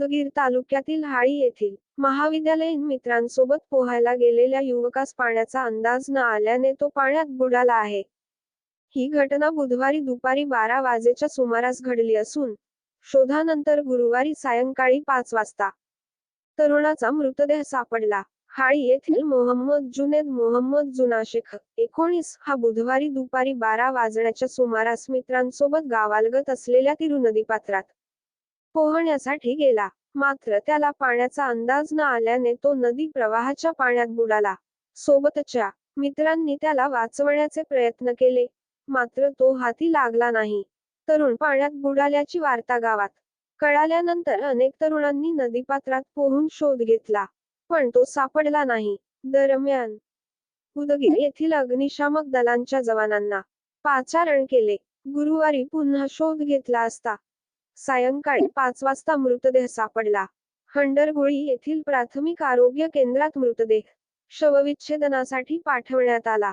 उदगीर तालुक्यातील हाळी येथील महाविद्यालयीन मित्रांसोबत पोहायला गेलेल्या युवकास पाण्याचा अंदाज न आल्याने तो पाण्यात बुडाला आहे. ही घटना बुधवारी दुपारी बारा वाजेच्या सुमारास घडली असून शोधानंतर गुरुवारी सायंकाळी पाच वाजता तरुणाचा मृतदेह सापडला. हाळी येथील मोहम्मद जुनेद मोहम्मद जुनाशेख एकोणीस हा बुधवारी दुपारी बारा वाजण्याच्या सुमारास मित्रांसोबत गावालगत असलेल्या तिरुनदी पात्रात पोहण्यासाठी गेला. मात्र त्याला पाण्याचा अंदाज न आल्याने तो नदी प्रवाहाच्या पाण्यात बुडाला. सोबतच्या मित्रांनी त्याला वाचवण्याचे प्रयत्न केले. मात्र तो हाती लागला नाही. तरुण पाण्यात बुडाल्याची वार्ता गावात कळाल्यानंतर अनेक तरुणांनी नदीपात्रात पोहून शोध घेतला. पण तो सापडला नाही. दरम्यान उदगीर येथील अग्निशामक दलांच्या जवानांना पाचारण केले. गुरुवारी पुन्हा शोध घेतला असता सायंकाळी पाच वाजता मृतदेह सापडला. हंडरगोळी येथील प्राथमिक आरोग्य केंद्रात मृतदेह शवविच्छेदनासाठी पाठवण्यात आला.